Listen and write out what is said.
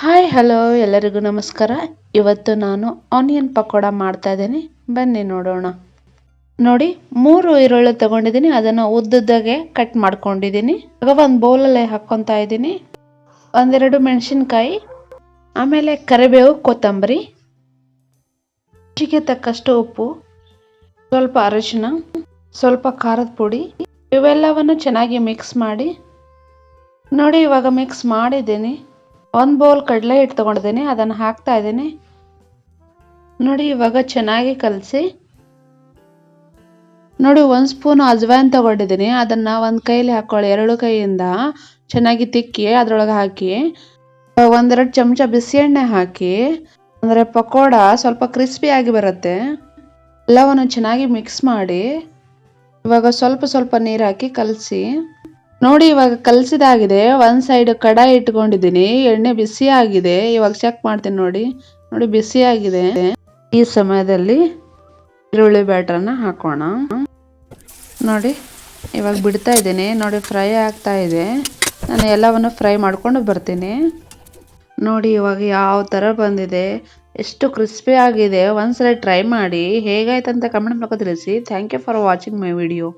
Hi hello ಎಲ್ಲರಿಗೂ ನಮಸ್ಕಾರ. ಇವತ್ತು ನಾನು ಆನಿಯನ್ ಪಕೋಡ ಮಾಡ್ತಾ ಇದ್ದೀನಿ. ಬನ್ನಿ ನೋಡೋಣ. ನೋಡಿ, ಮೂರು ಈರುಳ್ಳಿ ತಗೊಂಡಿದ್ದೀನಿ. ಅದನ್ನು ಉದ್ದುದ್ದಾಗೆ ಕಟ್ ಮಾಡ್ಕೊಂಡಿದ್ದೀನಿ. ಆಗ ಒಂದು ಬೌಲಲ್ಲೇ ಹಾಕ್ಕೊತಾ ಇದ್ದೀನಿ. ಒಂದೆರಡು ಮೆಣಸಿನ್ಕಾಯಿ, ಆಮೇಲೆ ಕರಿಬೇವು, ಕೊತ್ತಂಬರಿ, ರುಚಿಗೆ ತಕ್ಕಷ್ಟು ಉಪ್ಪು, ಸ್ವಲ್ಪ ಅರಿಶಿನ ಸ್ವಲ್ಪ ಖಾರದ ಪುಡಿ, ಇವೆಲ್ಲವನ್ನು ಚೆನ್ನಾಗಿ ಮಿಕ್ಸ್ ಮಾಡಿ. ನೋಡಿ, ಇವಾಗ ಮಿಕ್ಸ್ ಮಾಡಿದ್ದೀನಿ. ಒಂದು ಬೌಲ್ ಕಡಲೆ ಹಿಟ್ಟು ತೊಗೊಂಡಿದ್ದೀನಿ, ಅದನ್ನು ಹಾಕ್ತಾ ಇದ್ದೀನಿ. ನೋಡಿ, ಇವಾಗ ಚೆನ್ನಾಗಿ ಕಲಸಿ. ನೋಡಿ, ಒಂದು ಸ್ಪೂನ್ ಅಜ್ವಾಯಿನ್ ತಗೊಂಡಿದ್ದೀನಿ, ಅದನ್ನು ಒಂದು ಕೈಯಲ್ಲಿ ಹಾಕ್ಕೊಳ್ಳಿ ಎರಡು ಕೈಯಿಂದ. ಚೆನ್ನಾಗಿ ತಿಕ್ಕಿ, ಅದರೊಳಗೆ ಹಾಕಿ. ಒಂದೆರಡು ಚಮಚ ಬಿಸಿ ಎಣ್ಣೆ ಹಾಕಿ, ಅಂದರೆ ಪಕೋಡ ಸ್ವಲ್ಪ ಕ್ರಿಸ್ಪಿಯಾಗಿ ಬರುತ್ತೆ. ಎಲ್ಲವನ್ನು ಚೆನ್ನಾಗಿ ಮಿಕ್ಸ್ ಮಾಡಿ, ಇವಾಗ ಸ್ವಲ್ಪ ಸ್ವಲ್ಪ ನೀರು ಹಾಕಿ ಕಲಸಿ. ನೋಡಿ, ಇವಾಗ ಕಲಸಿದಾಗಿದೆ. ಒಂದು ಸೈಡ್ ಕಡಾಯಿ ಇಟ್ಕೊಂಡಿದ್ದೀನಿ. ಎಣ್ಣೆ ಬಿಸಿ ಆಗಿದೆ ಇವಾಗ ಚೆಕ್ ಮಾಡ್ತೀನಿ ನೋಡಿ. ನೋಡಿ ಬಿಸಿ ಆಗಿದೆ ಈ ಸಮಯದಲ್ಲಿ ಈರುಳ್ಳಿ ಬ್ಯಾಟ್ರನ್ನ ಹಾಕೋಣ. ನೋಡಿ, ಇವಾಗ ಬಿಡ್ತಾ ಇದ್ದೀನಿ. ನೋಡಿ ಫ್ರೈ ಆಗ್ತಾ ಇದೆ. ನಾನು ಎಲ್ಲವನ್ನು ಫ್ರೈ ಮಾಡ್ಕೊಂಡು ಬರ್ತೀನಿ. ನೋಡಿ, ಇವಾಗ ಯಾವ ಥರ ಬಂದಿದೆ. ಎಷ್ಟು ಕ್ರಿಸ್ಪಿ ಆಗಿದೆ. ಒಂದ್ಸಲ ಟ್ರೈ ಮಾಡಿ. ಹೇಗಾಯ್ತಂತ ಕಮೆಂಟ್ ಮೂಲಕ ತಿಳಿಸಿ. Thank you for watching my video